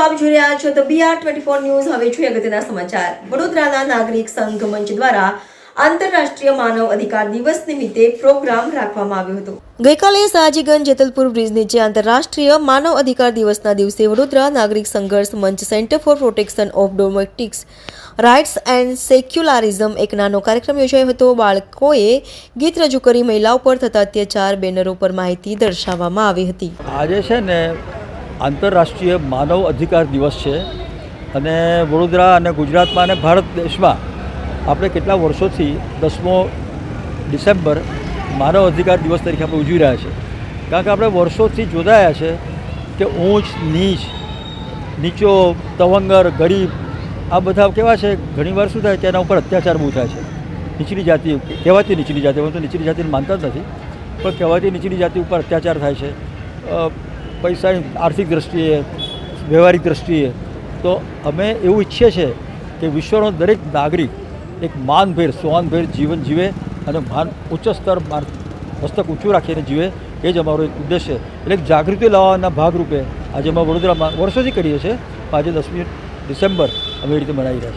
આપ જોઈ રહ્યા છો તો બીઆર ટ્વેન્ટી ફોર ન્યૂઝ. હવે જોઈએ અગત્યના સમાચાર. વડોદરાના નાગરિક સંઘ મંચ દ્વારા આંતરરાષ્ટ્રીય માનવ અધિકાર દિવસ નિમિત્તે પ્રોગ્રામ રાખવામાં આવ્યો હતો. ગઈકાલે સાજીગંજ જેતલપુર બ્રિજ નીચે આંતરરાષ્ટ્રીય માનવ અધિકાર દિવસના દિવસે Vadodara Nagarik Sangharsh Manch centre for protection of domestics, rights and secularism એક નાનો કાર્યક્રમ યોજાયો હતો. બાળકોએ ગીત રજૂ કરી મહિલાઓ પર થતા અત્યાચાર બેનરો પર માહિતી દર્શાવવામાં આવી હતી. આજે છે ને આંતરરાષ્ટ્રીય માનવ અધિકાર દિવસ છે અને વડોદરા અને ગુજરાતમાં અને ભારત દેશમાં આપણે કેટલા વર્ષોથી દસમો ડિસેમ્બર માનવ અધિકાર દિવસ તરીકે આપણે ઉજવી રહ્યા છીએ કારણ કે આપણે વર્ષોથી જોડાયા છે કે ઊંચ, નીચ, નીચો, તવંગર, ગરીબ, આ બધા કેવા છે? ઘણીવાર શું થાય કે એના ઉપર અત્યાચાર બહુ થાય છે. નીચલી જાતિ કહેવાતી નીચલી જાતિ, પરંતુ નીચલી જાતિને માનતા જ નથી. પણ કહેવાતી નીચલી જાતિ ઉપર અત્યાચાર થાય છે. અ, પૈસાની આર્થિક દ્રષ્ટિએ વ્યવહારિક દ્રષ્ટિએ તો અમે એવું ઈચ્છીએ છીએ કે વિશ્વનો દરેક નાગરિક એક માનભેર સોહાનભેર જીવન જીવે અને માન ઉચ્ચ સ્તર મસ્તક ઊંચું રાખીને જીવે. એ જ અમારો એક ઉદ્દેશ છે એટલે જાગૃતિ લાવવાના ભાગરૂપે આજે અમે વડોદરામાં વર્ષોથી કરીએ છીએ. આજે દસમી ડિસેમ્બર અમે એ રીતે મનાવી રહ્યા છીએ.